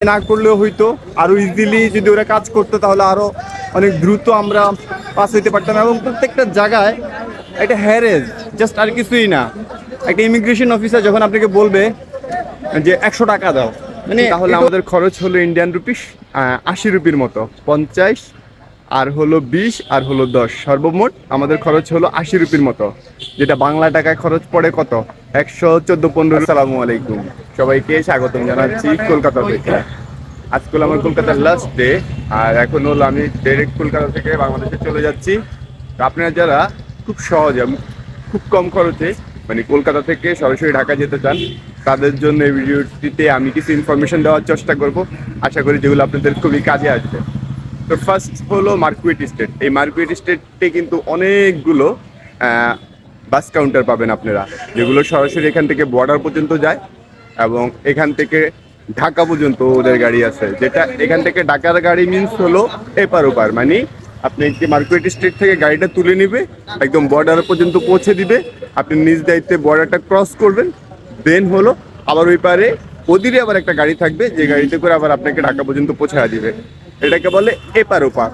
না করলেও হইতো আরও ইজিলি যদি ওরা কাজ করতো তাহলে আরও অনেক দ্রুত আমরা পাস হইতে পারতাম। এবং প্রত্যেকটা জায়গায় একটা হ্যারেজ জাস্ট আর কিছুই না। একটা ইমিগ্রেশন অফিসার যখন আপনাকে বলবে যে একশো টাকা দাও মানে তাহলে আমাদের খরচ হলো ইন্ডিয়ান রুপিস আশি রুপির মতো পঞ্চাশ আর হলো বিশ, আর হলো দশ। সর্বমোট আমাদের খরচ হলো আশি রুপির মতো। যেটা বাংলা টাকায় খরচ পড়ে কত? একশো চোদ্দ পনেরো। সালামু আলাইকুম। সবাইকে স্বাগতম জানাচ্ছি কলকাতা থেকে। আজকে আমার কলকাতার লাস্ট ডে আর এখন হলো আমি ডাইরেক্ট কলকাতা থেকে বাংলাদেশে চলে যাচ্ছি। আপনারা যারা খুব সহজে খুব কম খরচে মানে কলকাতা থেকে সরাসরি ঢাকা যেতে চান, তাদের জন্য এই ভিডিওটিতে আমি কিছু ইনফরমেশন দেওয়ার চেষ্টা করব। আশা করি যেগুলো আপনাদের খুবই কাজে আসবে। তো ফার্স্ট হলো মার্কুয়েট স্টেট এই মার্কুয়েট স্টেটে কিন্তু অনেকগুলো বাস কাউন্টার পাবেন আপনারা, যেগুলো সরাসরি এখান থেকে বর্ডার পর্যন্ত যায় এবং এখান থেকে ঢাকা পর্যন্ত ওদের গাড়ি আছে। যেটা এখান থেকে ঢাকার গাড়ি মিনস হলো এপার ওপার মানে আপনি যে মার্কুয়েট স্ট্রিট থেকে গাড়িটা তুলে নিবে, একদম বর্ডার পর্যন্ত পৌঁছে দিবে, আপনি নিজ দায়িত্বে বর্ডারটা ক্রস করবেন দেন হলো আবার ওই পারে ওদিকে আবার একটা গাড়ি থাকবে, যে গাড়িতে করে আবার আপনাকে ঢাকা পর্যন্ত পৌঁছায় দিবে। এটাকে বলে এপার ওপার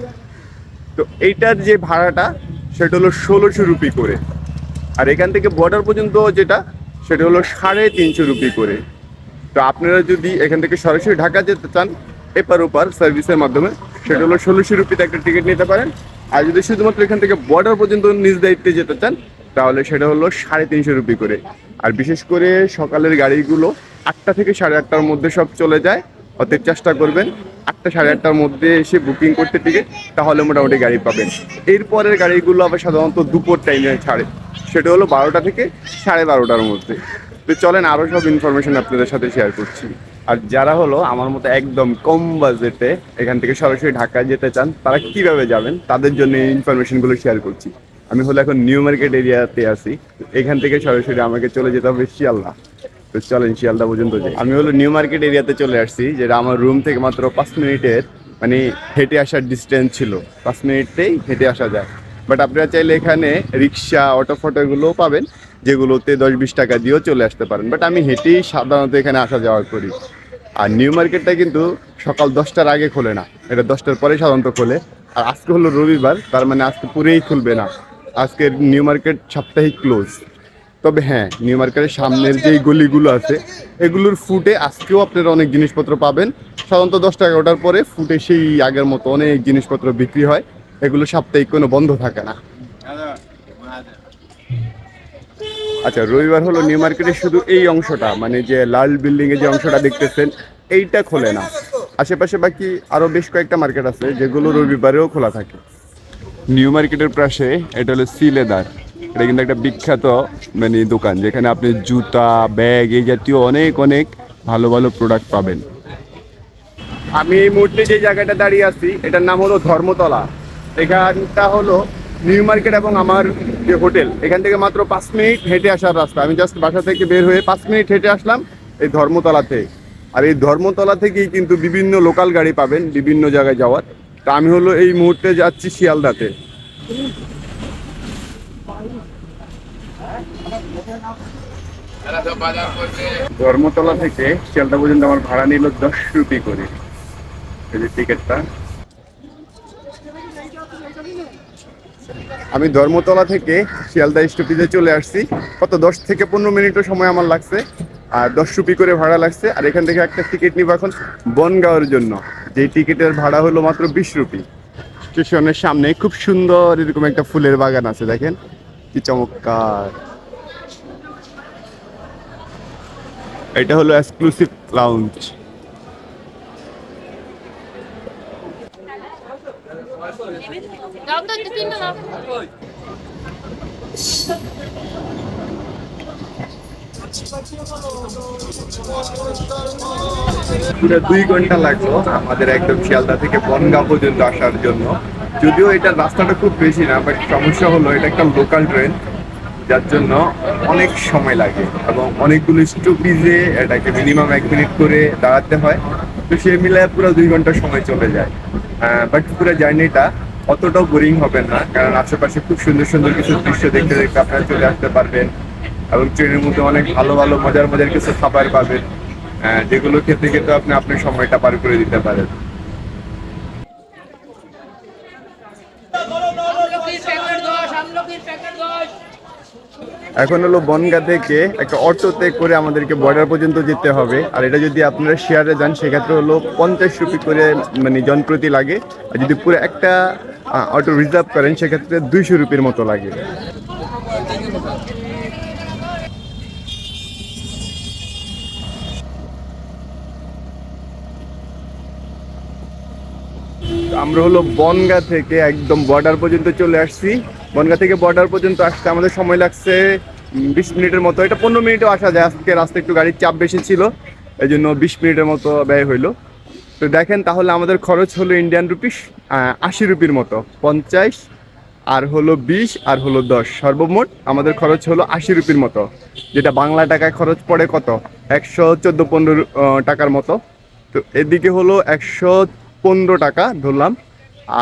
তো এইটার যে ভাড়াটা, সেটা হলো ষোলোশো রুপি করে। আর এখান থেকে বর্ডার পর্যন্ত যেটা, সেটা হলো সাড়ে তিনশো রুপি করে। তো আপনারা যদি এখান থেকে সরাসরি ঢাকা যেতে চান এপার ওপার সার্ভিসের মাধ্যমে, সেটা হলো ষোলোশো রুপিতে একটা টিকিট নিতে পারেন। আর যদি শুধুমাত্র এখান থেকে বর্ডার পর্যন্ত নিজ দায়িত্বে যেতে চান, তাহলে সেটা হলো সাড়ে তিনশো রুপি করে। আর বিশেষ করে সকালের গাড়িগুলো আটটা থেকে সাড়ে আটটার মধ্যে সব চলে যায়। অতএব চেষ্টা করবেন আটটা সাড়ে আটটার মধ্যে এসে বুকিং করতে টিকিট তাহলে মোটামুটি গাড়ি পাবেন। এরপরের গাড়িগুলো আবার সাধারণত দুপুর টাইমে ছাড়ে। সেটা হলো বারোটা থেকে সাড়ে বারোটার মধ্যে। তো চলেন আরও সব ইনফরমেশন আপনাদের সাথে শেয়ার করছি। আর যারা হলো আমার মতো একদম কম বাজেটে এখান থেকে সরাসরি ঢাকায় যেতে চান, তারা কীভাবে যাবেন তাদের জন্য এই ইনফরমেশনগুলো শেয়ার করছি। আমি হলো এখন নিউ মার্কেট এরিয়াতে আছি। এখান থেকে সরাসরি আমাকে চলে যেতে হবে শিয়ালদা তো চলেন শিয়ালদা পর্যন্ত যাই। আমি হলো নিউ মার্কেট এরিয়াতে চলে আসছি, যেটা আমার রুম থেকে মাত্র পাঁচ মিনিটের মানে হেঁটে আসার ডিস্টেন্স ছিল। পাঁচ মিনিটেই হেঁটে আসা যায়। বাট আপনারা চাইলে এখানে রিক্সা অটো ফটো এগুলোও পাবেন, যেগুলোতে দশ বিশ টাকা দিয়েও চলে আসতে পারেন। বাট আমি হেঁটেই সাধারণত এখানে আসা যাওয়া করি। আর নিউ মার্কেটটা কিন্তু সকাল দশটার আগে খোলে না। এটা দশটার পরে সাধারণত খোলে। আর আজকে হলো রবিবার, তার মানে আজকে পুরেই খুলবে না। আজকের নিউ মার্কেট সাপ্তাহিক ক্লোজ তবে হ্যাঁ নিউ মার্কেটের সামনের যেই গলিগুলো আছে, এগুলোর ফুটে আজকেও আপনারা অনেক জিনিসপত্র পাবেন। সাধারণত দশটা এগারোটার পরে ফুটে সেই আগের মতো অনেক জিনিসপত্র বিক্রি হয়। এগুলো সাপ্তাহিক কোনো বন্ধ থাকে না। আচ্ছা রবিবার হলো নিউ মার্কেটের শুধু এই অংশটা মানে যে লাল বিল্ডিং এর যে অংশটা দেখতেছেন, এইটা খোলে না। আশেপাশে বাকি আরও বেশ কয়েকটা মার্কেট আছে, যেগুলো রবিবারেও খোলা থাকে। নিউ মার্কেটের পাশে এটা হলো সি লেদার এটা কিন্তু একটা বিখ্যাত মানে দোকান, যেখানে আপনি জুতা, ব্যাগ এই জাতীয় অনেক অনেক ভালো ভালো প্রোডাক্ট পাবেন। আমি এই মুহূর্তে যে জায়গাটা দাঁড়িয়ে আছি, এটার নাম হলো ধর্মতলা। এখানটা হলো নিউ মার্কেট এবং আমার যে হোটেল। এখান থেকে মাত্র পাঁচ মিনিট হেঁটে আসার রাস্তা। আমি জাস্ট বাসা থেকে বের হয়ে পাঁচ মিনিট হেঁটে আসলাম এই ধর্মতলাতে আর এই ধর্মতলা থেকেই কিন্তু বিভিন্ন লোকাল গাড়ি পাবেন, বিভিন্ন জায়গায় যাওয়ার। তা আমি হলো এই মুহূর্তে যাচ্ছি শিয়ালদাতে। ধর্মতলা থেকে শিয়ালদা পর্যন্ত আমার ভাড়া নিল দশ রুপি করে। এই যে টিকিটটা। আমি ধর্মতলা থেকে শিয়ালদা স্টপেজে চলে আসছি। কত, দশ থেকে পনেরো মিনিটও সময় আমার লাগছে। আর দশ রুপি করে ভাড়া লাগছে। আর এখান থেকে একটা টিকিট নিব এখন বনগাঁওয়ের জন্য। যেই টিকিটের ভাড়া হলো মাত্র বিশ রুপি। স্টেশনের সামনে খুব সুন্দর এরকম একটা ফুলের বাগান আছে, দেখেন? কি চমৎকার। এটা হলো এক্সক্লুসিভ লাউঞ্জ দুই ঘণ্টা লাগল আমাদের একদম শিয়ালদা থেকে বনগাঁ পর্যন্ত আসার জন্য। যদিও এটা রাস্তাটা খুব বেশি না বাট সমস্যা হলো এটা একটা লোকাল ট্রেন যার জন্য অনেক সময় লাগে এবং অনেকগুলো স্টপিজে এটাকে মিনিমাম এক মিনিট করে দাঁড়াতে হয়। তো সে মিলায় পুরো দুই ঘণ্টা সময় চলে যায়। বাট পুরো জার্নিটা অতটাও বোরিং হবে না, কারণ আশেপাশে খুব সুন্দর সুন্দর কিছু দৃশ্য দেখতে দেখতে আপনারা চলে আসতে পারবেন এবং ট্রেনের মধ্যে অনেক ভালো ভালো, মজার মজার কিছু খাবার পাবেন যেগুলো খেতে খেতে আপনি আপনার সময়টা পার করে দিতে পারেন। এখন হলো বনগা থেকে একটা অটোতে করে আমাদেরকে বর্ডার পর্যন্ত যেতে হবে। আর এটা যদি আপনারা শেয়ারে যান, সেক্ষেত্রে হলো পঞ্চাশ রুপি করে মানে জনপ্রতি লাগে। আর যদি পুরো একটা অটো রিজার্ভ করেন, সেক্ষেত্রে দুইশো রুপির মতো লাগে তো আমরা হলো বনগা থেকে একদম বর্ডার পর্যন্ত চলে আসছি। বনগা থেকে বর্ডার পর্যন্ত আসতে আমাদের সময় লাগছে বিশ মিনিটের মতো। এটা পনেরো মিনিটও আসা যায়। আজকে রাস্তায় একটু গাড়ির চাপ বেশি ছিল এই জন্য বিশ মিনিটের মতো ব্যয় হইল। তো দেখেন তাহলে আমাদের খরচ হলো ইন্ডিয়ান রুপিস আশি রুপির মতো। পঞ্চাশ, আর হলো বিশ, আর হলো দশ। সর্বমোট আমাদের খরচ হলো আশি রুপির মতো। যেটা বাংলা টাকায় খরচ পড়ে কত? একশো চোদ্দ পনেরো টাকার মতো। তো এদিকে হলো একশো পনেরো টাকা ধরলাম।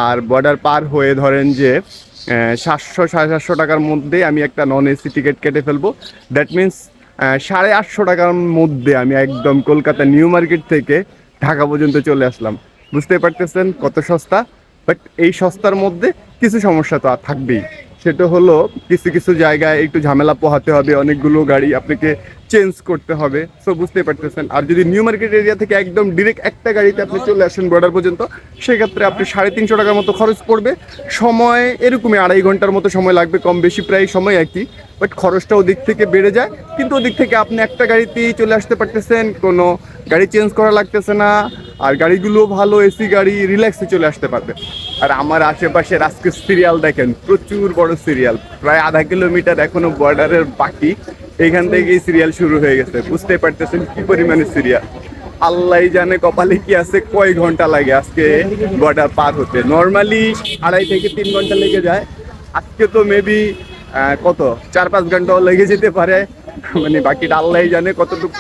আর বর্ডার পার হয়ে ধরেন যে সাতশো, সাড়ে সাতশো টাকার মধ্যে আমি একটা নন এসি টিকিট কেটে ফেলব। দ্যাট মিন্স সাড়ে আটশো টাকার মধ্যে আমি একদম কলকাতা নিউ মার্কেট থেকে ঢাকা পর্যন্ত চলে আসলাম। বুঝতে পারতেছেন কত সস্তা? বাট এই সস্তার মধ্যে কিছু সমস্যা তো আর থাকবেই। সেটা হলো কিছু কিছু জায়গায় একটু ঝামেলা পোহাতে হবে, অনেকগুলো গাড়ি আপনাকে চেঞ্জ করতে হবে। সো বুঝতে পারতেছেন। আর যদি নিউ মার্কেট এরিয়া থেকে একদম ডিরেক্ট একটা গাড়িতে আপনি চলে আসেন বর্ডার পর্যন্ত, সেক্ষেত্রে আপনি সাড়ে তিনশো টাকার মতো খরচ পড়বে। সময় এরকমই আড়াই ঘণ্টার মতো সময় লাগবে, কম বেশি প্রায় সময় একই। বাট খরচটা ওদিক থেকে বেড়ে যায়। কিন্তু ওদিক থেকে আপনি একটা গাড়িতেই চলে আসতে পারতেছেন, কোনো গাড়ি চেঞ্জ করা লাগতেছে না, আর গাড়িগুলো ভালো, এসি গাড়ি রিল্যাক্সে চলে আসতে পারবে। আর আমার আশেপাশে আজকে সিরিয়াল দেখেন, প্রচুর বড় সিরিয়াল প্রায় আধা কিলোমিটার এখনও বর্ডারের বাকি। এখান থেকেই সিরিয়াল শুরু হয়ে গেছে বুঝতে পারতেছেন কি পরিমাণে সিরিয়াল আল্লাহ জানে কপালে কি আছে, কয় ঘণ্টা লাগে আজকে বর্ডার পার হতে। নর্মালি আড়াই থেকে তিন ঘণ্টা লেগে যায়, আজকে তো মেবি কত? চার পাঁচ ঘন্টাও লেগে যেতে পারে। মানে বাকিটা আল্লাহ জানে কতটুকু।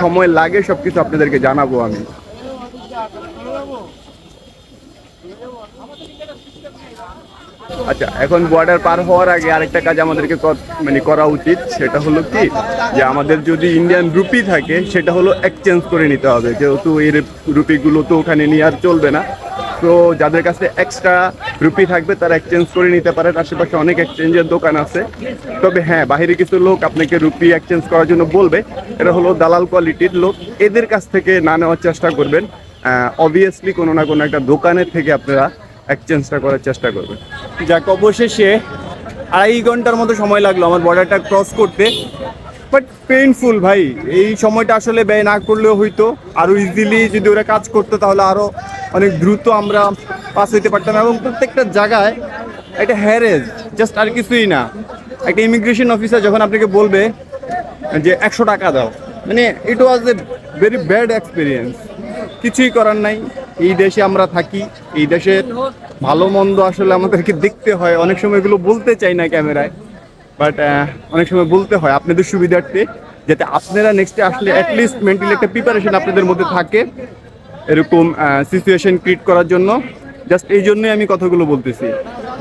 সময় লাগে, সবকিছু আপনাদেরকে জানাব আমি। আচ্ছা এখন বর্ডার পার হওয়ার আগে আরেকটা কাজ আমাদেরকে মানে করা উচিত, সেটা হলো কি, যে আমাদের যদি ইন্ডিয়ান রুপি থাকে, সেটা হলো এক্সচেঞ্জ করে নিতে হবে। যেহেতু এই রুপিগুলো তো ওখানে নিয়ে আর চলবে না। তো যাদের কাছে এক্সট্রা রুপি থাকবে, তারা এক্সচেঞ্জ করে নিতে পারেন। আশেপাশে অনেক এক্সচেঞ্জের দোকান আছে। তবে হ্যাঁ বাইরে কিছু লোক আপনাকে রুপি এক্সচেঞ্জ করার জন্য বলবে। এটা হলো দালাল কোয়ালিটির লোক। এদের কাছ থেকে না নেওয়ার চেষ্টা করবেন। অবভিয়াসলি কোনো না কোনো একটা দোকানের থেকে আপনারা এক্সচেঞ্জটা করার চেষ্টা করবেন। যাক, অবশেষে আড়াই ঘণ্টার মতো সময় লাগল আমার বর্ডারটা ক্রস করতে। বাট পেইনফুল ভাই। এই সময়টা আসলে ব্যয় না করলেও হইতো। আরও ইজিলি যদি ওরা কাজ করতো, তাহলে আরও অনেক দ্রুত আমরা পাস হইতে পারতাম। এবং প্রত্যেকটা জায়গায় একটা হ্যারেজ জাস্ট আর কিছুই না। একটা ইমিগ্রেশন অফিসার যখন আপনাকে বলবে যে, একশো টাকা দাও। মানে it was a very bad experience কিছুই করার নাই। এই দেশে আমরা থাকি। এই দেশের ভালো মন্দ আসলে আমাদেরকে দেখতে হয়। অনেক সময় এগুলো বলতে চাই না ক্যামেরায়। বাট অনেক সময় বলতে হয় আপনাদের সুবিধার্থে যাতে আপনারা নেক্সটে আসলে অ্যাটলিস্ট মেন্টালি একটা প্রিপারেশন আপনাদের মধ্যে থাকে এরকম সিচুয়েশন ক্রিয়েট করার জন্য। জাস্ট এই জন্যই আমি কথাগুলো বলতেছি।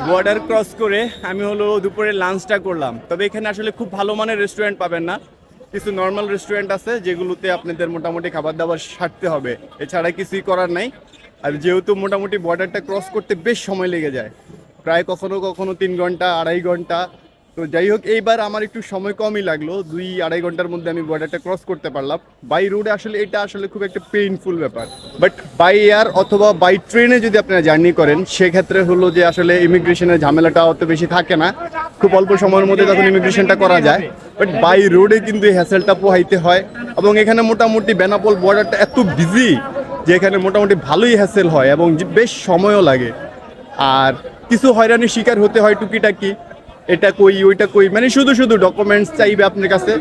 বর্ডার ক্রস করে আমি হলো দুপুরে লাঞ্চটা করলাম। তবে এখানে আসলে খুব ভালো মানের রেস্টুরেন্ট পাবেন না। কিছু নর্মাল রেস্টুরেন্ট আছে যেগুলোতে আপনাদের মোটামুটি খাবার দাবার সারতে হবে। এছাড়া কিছুই করার নাই। আর যেহেতু মোটামুটি বর্ডারটা ক্রস করতে বেশ সময় লেগে যায়। প্রায় কখনো কখনো তিন ঘণ্টা, আড়াই ঘণ্টা তো যাই হোক, এইবার আমার একটু সময় কমই লাগল। দুই আড়াই ঘণ্টার মধ্যে আমি বর্ডারটা ক্রস করতে পারলাম। বাই রোডে আসলে এটা আসলে খুব একটা পেইনফুল ব্যাপার। বাট বাই এয়ার অথবা বাই ট্রেনে যদি আপনারা জার্নি করেন, সেক্ষেত্রে হলো যে আসলে ইমিগ্রেশনের ঝামেলাটা অত বেশি থাকে না। খুব অল্প সময়ের মধ্যে তখন ইমিগ্রেশনটা করা যায়। বাট বাই রোডে কিন্তু এই হ্যাসেলটা পোহাইতে হয়। এবং এখানে মোটামুটি বেনাপোল বর্ডারটা এত বিজি যে এখানে মোটামুটি ভালোই হ্যাসেল হয় এবং বেশ সময়ও লাগে। আর কিছু হয়রানির শিকার হতে হয় টুকিটাকি। এটা কই, ওইটা কই? মানে শুধু শুধু ডকুমেন্টস চাইবে আপনার কাছে।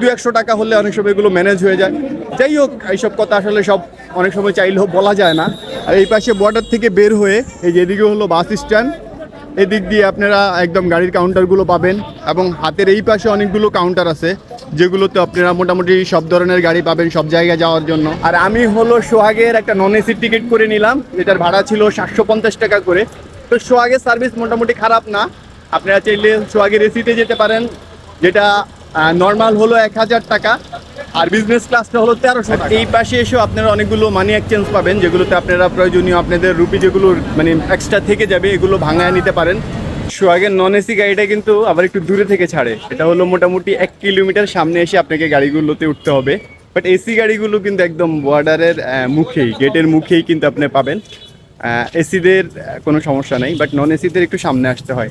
দু একশো টাকা হলে অনেক সময় এগুলো ম্যানেজ হয়ে যায়। যাই হোক, এইসব কথা আসলে সব অনেক সময় চাইলেও বলা যায় না। আর এই পাশে বর্ডার থেকে বের হয়ে, এই যে এদিকে হলো বাস স্ট্যান্ড এদিক দিয়ে আপনারা একদম গাড়ির কাউন্টারগুলো পাবেন এবং হাতের এই পাশে অনেকগুলো কাউন্টার আছে, যেগুলোতে আপনারা মোটামুটি সব ধরনের গাড়ি পাবেন সব জায়গায় যাওয়ার জন্য। আর আমি হলো সোহাগের একটা নন এসি টিকিট করে নিলাম, যেটার ভাড়া ছিল সাতশো পঞ্চাশ টাকা করে। তো সোহাগের সার্ভিস মোটামুটি খারাপ না আপনারা চাইলে সোহাগের এসিতে যেতে পারেন, যেটা নর্মাল হলো এক হাজার টাকা, আর বিজনেস ক্লাসটা হলো তেরোশো এই পাশে এসেও আপনারা অনেকগুলো মানি এক্সচেঞ্জ পাবেন, যেগুলোতে আপনারা প্রয়োজনীয় আপনাদের রুপি যেগুলো মানে এক্সট্রা থেকে যাবে, এগুলো ভাঙায় নিতে পারেন। সোহাগের নন এসি গাড়িটা কিন্তু আবার একটু দূরে থেকে ছাড়ে। এটা হলো মোটামুটি এক কিলোমিটার সামনে এসে আপনাকে গাড়িগুলোতে উঠতে হবে। বাট এসি গাড়িগুলো কিন্তু একদম বর্ডারের মুখেই গেটের মুখেই কিন্তু আপনি পাবেন। এসিদের কোনো সমস্যা নেই বাট নন এসিদের একটু সামনে আসতে হয়।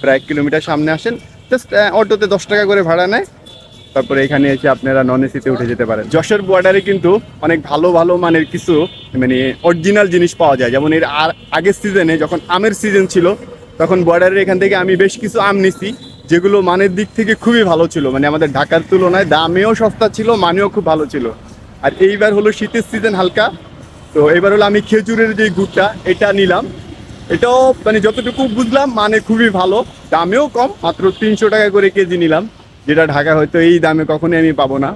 প্রায় এক কিলোমিটার সামনে আসেন। জাস্ট অটোতে দশ টাকা করে ভাড়া নেয়। তারপরে এখানে এসে আপনারা নন এসিতে উঠে যেতে পারেন। যশোর বর্ডারে কিন্তু অনেক ভালো ভালো মানের কিছু মানে অরিজিনাল জিনিস পাওয়া যায়। যেমন এর আর আগের সিজনে যখন আমের সিজন ছিল, তখন বর্ডারের এখান থেকে আমি বেশ কিছু আম নিছি, যেগুলো মানের দিক থেকে খুবই ভালো ছিল। মানে আমাদের ঢাকার তুলনায় দামেও সস্তা ছিল, মানেও খুব ভালো ছিল। আর এইবার হলো শীতের সিজন হালকা। তো এবার হলো আমি খেজুরের যে গুড়টা, এটা নিলাম। এটাও মানে যতটুকু বুঝলাম মানে খুবই ভালো। দামেও কম, মাত্র তিনশো টাকা করে কেজি নিলাম। যেটা ঢাকা হয়তো এই দামে কখনোই আমি পাবো না।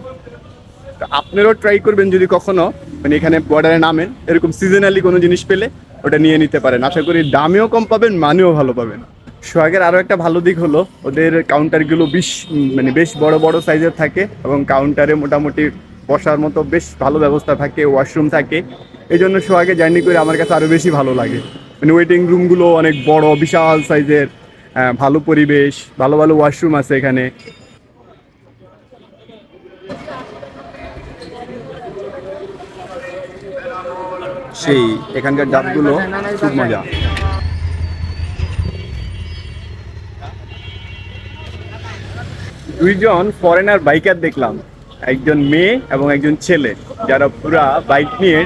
আপনারাও ট্রাই করবেন যদি কখনো মানে এখানে বর্ডারে নামেন। এরকম সিজনালি কোনো জিনিস পেলে ওটা নিয়ে নিতে পারেন। আশা করি দামেও কম পাবেন, মানেও ভালো পাবেন। সোহাগের আরও একটা ভালো দিক হলো, ওদের কাউন্টারগুলো বেশ মানে বেশ বড় বড় সাইজের থাকে এবং কাউন্টারে মোটামুটি বসার মতো বেশ ভালো ব্যবস্থা থাকে ওয়াশরুম থাকে। এই জন্য সোহাগে জার্নি করে আমার কাছে আরও বেশি ভালো লাগে। মানে ওয়েটিং রুমগুলো অনেক বড়, বিশাল সাইজের ভালো পরিবেশ, ভালো ভালো ওয়াশরুম আছে এখানে। সেই এখানকার ডাবগুলো খুব মজা। দুইজন ফরেনার বাইকার দেখলাম, একজন মেয়ে এবং একজন ছেলে, যারা পুরা বাইক নিয়ে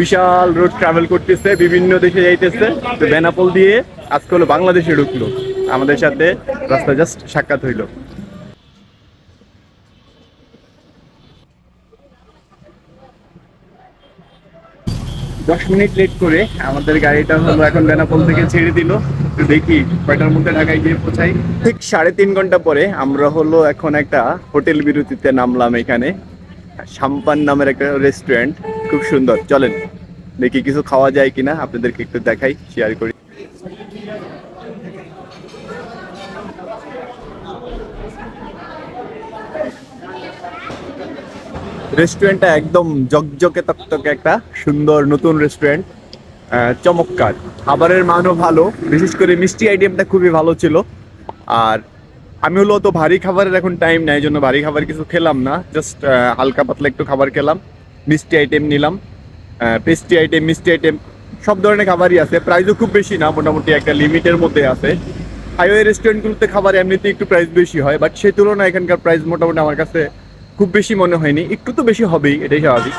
বিশাল রোড ট্রাভেল করতেছে, বিভিন্ন দেশে যাইতেছে। তো বেনাপোল দিয়ে আজকে হলো বাংলাদেশে ঢুকলো। আমাদের সাথে রাস্তা জাস্ট সাক্ষাৎ হইল। দশ মিনিট লেট করে আমাদের গাড়িটা হলো এখন বেনাপোল থেকে ছেড়ে দিল। তো দেখি কয়টার মধ্যে ঢাকায় গিয়ে পৌঁছাই। ঠিক সাড়ে তিন ঘণ্টা পরে আমরা হলো এখন একটা হোটেল বিরতিতে নামলাম এখানে। সাম্পান নামের একটা রেস্টুরেন্ট খুব সুন্দর। চলেন, দেখি কিছু খাওয়া যায় কিনা, আপনাদেরকে একটু দেখাই শেয়ার করি। রেস্টুরেন্টটা একদম জকজকে তকতকে একটা সুন্দর নতুন রেস্টুরেন্ট চমৎকার। খাবারের মানও ভালো, বিশেষ করে মিষ্টি আইটেমটা খুবই ভালো ছিল। আর আমি হলো তো ভারী খাবারের এখন টাইম নাই জন্য ভারী খাবার কিছু খেলাম না জাস্ট হালকা পাতলা একটু খাবার খেলাম। মিষ্টি আইটেম নিলাম। পেস্টি আইটেম মিষ্টি আইটেম সব ধরনের খাবারই আছে। প্রাইসও খুব বেশি না, মোটামুটি একটা লিমিটের মধ্যে আছে। হাইওয়ে রেস্টুরেন্টগুলোতে খাবার এমনিতে একটু প্রাইস বেশি হয় বাট সেই তুলনায় এখানকার প্রাইস মোটামুটি আমার কাছে খুব বেশি মনে হয়নি। একটু তো বেশি হবেই, এটাই স্বাভাবিক।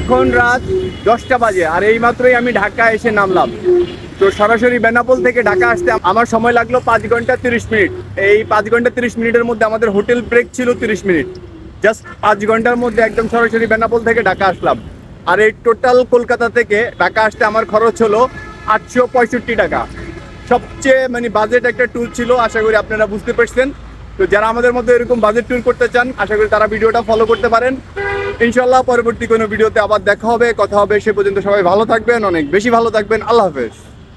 এখন রাত দশটা বাজে, আর এই মাত্রই আমি ঢাকা এসে নামলাম। তো সরাসরি বেনাপোল থেকে ঢাকা আসতে আমার সময় লাগল পাঁচ ঘণ্টা তিরিশ মিনিট। এই পাঁচ ঘণ্টা তিরিশ মিনিটের মধ্যে আমাদের হোটেল ব্রেক ছিল তিরিশ মিনিট। জাস্ট পাঁচ ঘণ্টার মধ্যে একদম সরাসরি বেনাপোল থেকে ঢাকা আসলাম। আর এই টোটাল কলকাতা থেকে ঢাকা আসতে আমার খরচ হলো আটশো পঁয়ষট্টি টাকা। সবচেয়ে মানে বাজেট একটা ট্যুর ছিল, আশা করি আপনারা বুঝতে পারছেন। তো যারা আমাদের মধ্যে এরকম বাজেট ট্যুর করতে চান, আশা করি তারা ভিডিওটা ফলো করতে পারেন। ইনশাল্লাহ পরবর্তী কোনো ভিডিওতে আবার দেখা হবে, কথা হবে, সে পর্যন্ত সবাই ভালো থাকবেন, অনেক বেশি ভালো থাকবেন। আল্লাহ হাফেজ।